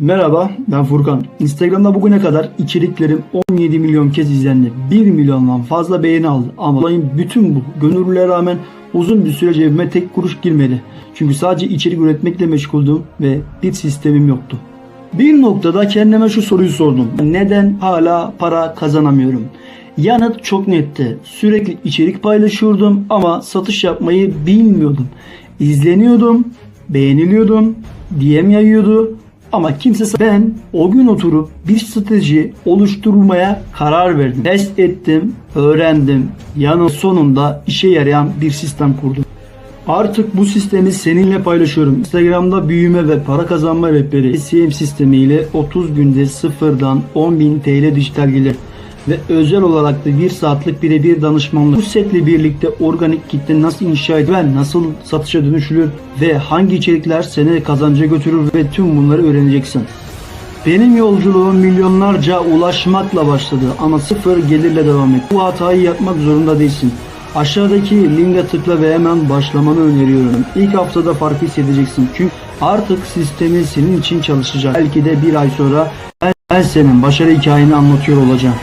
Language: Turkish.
Merhaba ben Furkan. Instagram'da bugüne kadar içeriklerim 17 milyon kez izlendi. 1 milyondan fazla beğeni aldı. Ama olayın bütün bu gönüllülüğe rağmen uzun bir süre cebime tek kuruş girmedi. Çünkü sadece içerik üretmekle meşguldüm ve bir sistemim yoktu. Bir noktada kendime şu soruyu sordum. Neden hala para kazanamıyorum? Yanıt çok netti. Sürekli içerik paylaşıyordum ama satış yapmayı bilmiyordum. İzleniyordum, beğeniliyordum, DM yayıyordu ama kimse ben o gün oturup bir strateji oluşturmaya karar verdim. Test ettim, öğrendim. Yanı sonunda işe yarayan bir sistem kurdum. Artık bu sistemi seninle paylaşıyorum. Instagram'da büyüme ve para kazanma rehberi CM sistemiyle 30 günde sıfırdan 10.000 TL dijital gelir ve özel olarak da 1 saatlik birebir danışmanlık. Bu setle birlikte organik kitle nasıl inşa edilir, nasıl satışa dönüşülür ve hangi içerikler seni kazanca götürür ve tüm bunları öğreneceksin. Benim yolculuğum milyonlarca ulaşmakla başladı ama sıfır gelirle devam et. Bu hatayı yapmak zorunda değilsin. Aşağıdaki linke tıkla ve hemen başlamanı öneriyorum. İlk haftada farkı hissedeceksin. Çünkü artık sistemin senin için çalışacak. Belki de bir ay sonra ben, ben senin başarı hikayeni anlatıyor olacağım.